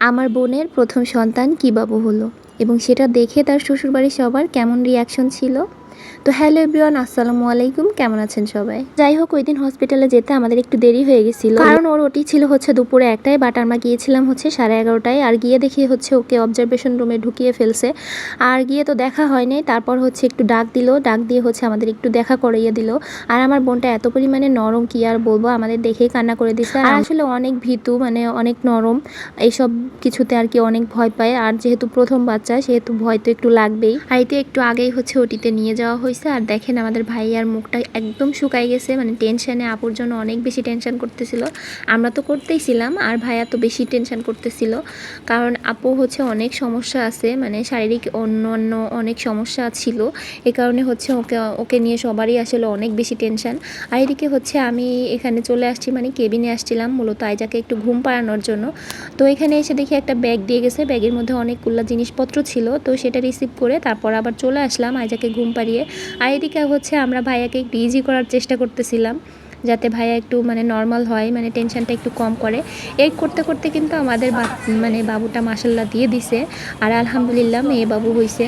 আমার বোনের প্রথম সন্তান কী বাবু হলো এবং সেটা দেখে তার শ্বশুরবাড়ির সবার কেমন রিয়াকশন ছিল? তো হ্যালো এভরিওয়ান, আসসালামু আলাইকুম। কেমন আছেন সবাই? যাই হোক, ওই দিন হসপিটালে যেতে আমাদের একটু দেরি হয়ে গেছিল। কারণ ওর ওটি ছিল হচ্ছে দুপুরে একটাই বাট আমরা গিয়েছিলাম হচ্ছে সাড়ে এগারোটায়। আর গিয়ে দেখি হচ্ছে ওকে অবজারভেশন রুমে ঢুকিয়ে ফেলছে। আর গিয়ে তো দেখা হয়নি। তারপর হচ্ছে একটু ডাক দিল। ডাক দিয়ে হচ্ছে আমাদের একটু দেখা করাইয়ে দিল। আর আমার বোনটা এত পরিমাণে নরম, কি আর বলব? আমাদের দেখেই কান্না করে দিছে। আর আসলে অনেক ভীতু মানে অনেক নরম। এইসব কিছুতে আর কি অনেক ভয় পায়। আর যেহেতু প্রথম বাচ্চা, সেহেতু ভয় তো একটু লাগবেই। এতে একটু আগেই হচ্ছে ওটিতে নিয়ে যাওয়া হয়েছে আর দেখেন আমাদের ভাইয়ার মুখটা একদম শুকাই গেছে মানে টেনশানে আপুর জন্য অনেক বেশি টেনশান করতেছিল। আমরা তো করতেই ছিলাম, আর ভাইয়া তো বেশি টেনশান করতেছিল। কারণ আপু হচ্ছে অনেক সমস্যা আছে মানে শারীরিক অন্য অন্য অনেক সমস্যা ছিল। এ কারণে হচ্ছে ওকে ওকে নিয়ে সবারই আসলে অনেক বেশি টেনশন আর এদিকে হচ্ছে আমি এখানে চলে আসছি মানে কেবিনে আসছিলাম, মূলত আইজাকে একটু ঘুম পাড়ানোর জন্য। তো এখানে এসে দেখি একটা ব্যাগ দিয়ে গেছে। ব্যাগের মধ্যে অনেকগুলো জিনিসপত্র ছিল, তো সেটা রিসিভ করে তারপর আবার চলে আসলাম আইজাকে ঘুম পাড়িয়ে আর এদিকে হচ্ছে আমরা ভাইয়াকে একটু ইজি করার চেষ্টা করতেছিলাম। যাতে ভাইয়া একটু মানে নর্মাল হয় মানে টেনশনটা একটু কম করে। এই করতে করতে কিন্তু আমাদের মানে বাবুটা মাসাল্লাহ দিয়ে দিছে। আর আলহামদুলিল্লাহ মেয়ে বাবু হয়েছে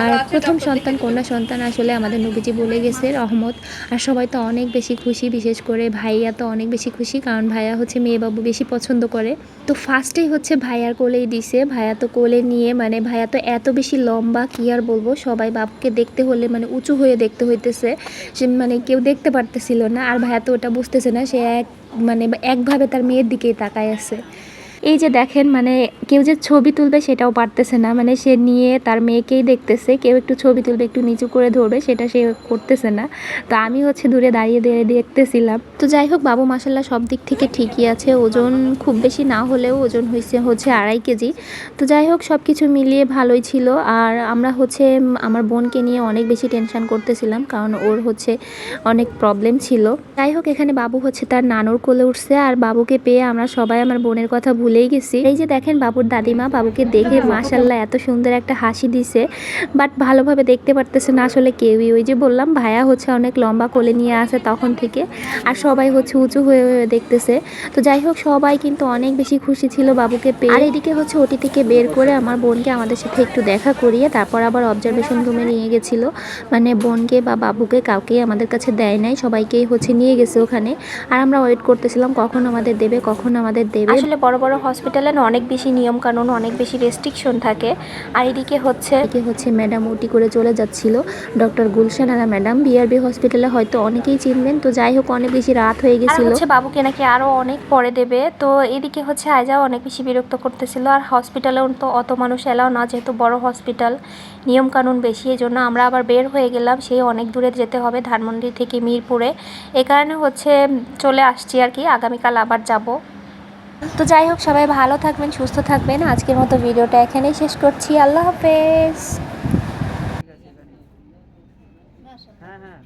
আর প্রথম সন্তান, কন্যা সন্তান আসলে আমাদের নবীজি বলে গেছে, রহমত। আর সবাই তো অনেক বেশি খুশি, বিশেষ করে ভাইয়া তো অনেক বেশি খুশি, কারণ ভাইয়া হচ্ছে মেয়ে বাবু বেশি পছন্দ করে। তো ফার্স্টেই হচ্ছে ভাইয়ার কোলেই দিছে। ভাইয়া তো কোলে নিয়ে মানে ভাইয়া তো এত বেশি লম্বা, কি আর বলব? সবাই বাবুকে দেখতে হলে মানে উঁচু হয়ে দেখতে হইতেছে। সে মানে কেউ দেখতে পারতেছিল না। আর ভাইয়া তো ওটা বুঝতেছে না সে এক মানে একভাবে তার মেয়ের দিকেই তাকায় আছে। এই যে দেখেন মানে কেউ যে ছবি তুলবে সেটাও পারতেছে না। মানে সে নিয়ে তার মেয়েকেই দেখতেছে, কেউ একটু ছবি তুলবে, একটু নিচু করে ধরবে, সেটা সে করতেছে না। তো আমি হচ্ছে দূরে দাঁড়িয়ে দাঁড়িয়ে দেখতেছিলাম। তো যাই হোক, বাবু মাসাল্লাহ সব দিক থেকে ঠিকই আছে। ওজন খুব বেশি না হলেও ওজন হয়েছে হচ্ছে আড়াই কেজি। তো যাই হোক সব কিছু মিলিয়ে ভালোই ছিল। আর আমরা হচ্ছে আমার বোনকে নিয়ে অনেক বেশি টেনশন করতেছিলাম, কারণ ওর হচ্ছে অনেক প্রবলেম ছিল। যাই হোক, এখানে বাবু হচ্ছে তার নানুর কোলে উঠছে। আর বাবুকে পেয়ে আমরা সবাই আমার বোনের কথা ভুলেই গেছি। এই যে দেখেন বাবুর দাদিমা, বাবুকে দেখে মাশাল্লাহ এত সুন্দর একটা হাসি দিছে। বাট ভালোভাবে দেখতে পারতেছে না আসলে কেউই। ওই যে বললাম ভায়া হচ্ছে অনেক লম্বা কোলে নিয়ে আসে তখন থেকে। আর সবাই হচ্ছে উঁচু হয়ে হয়ে দেখতেছে। তো যাই হোক, সবাই কিন্তু অনেক বেশি খুশি ছিল বাবুকে পেয়ে। আর এদিকে হচ্ছে ওটি থেকে বের করে আমার বোনকে আমাদের সাথে একটু দেখা করিয়ে, তারপর আবার অবজারভেশন রুমে নিয়ে গেছিল। মানে বোনকে বা বাবুকে কাউকেই আমাদের কাছে দেয় নাই, সবাইকেই হচ্ছে নিয়ে গেছে ওখানে। আর আমরা ওয়েট করতেছিলাম কখন আমাদের দেবে, কখন আমাদের দেবে। আসলে বড় বড় হসপিটালে না অনেক বেশি নিয়ম কানুন অনেক বেশি রেস্ট্রিকশন থাকে। আর এদিকে হচ্ছে এদিকে হচ্ছে ম্যাডাম ওটি করে চলে যাচ্ছিল। Doctor Gulshan Ara madam BRB হসপিটালে হয়তো অনেকেই চিনবেন। তো যাই হোক অনেক বেশি রাত হয়ে গেছিল। হচ্ছে বাবুকে নাকি আরও অনেক পরে দেবে। তো এদিকে হচ্ছে আয়জাও অনেক বেশি বিরক্ত করতেছিল। আর হসপিটালেও তো অত মানুষ এলাও না যেহেতু বড় হসপিটাল নিয়ম কানুন বেশি এই জন্য আমরা আবার বের হয়ে গেলাম। সেই অনেক দূরে যেতে হবে ধানমন্ডি থেকে মিরপুরে। এ কারণে হচ্ছে চলে আসছি আর কি। আগামীকাল আবার যাব। তো যাই হোক সবাই ভালো থাকবেন সুস্থ থাকবেন। আজকের মতো ভিডিওটা এখানেই শেষ করছি। আল্লাহ হাফেজ। হ্যাঁ হ্যাঁ।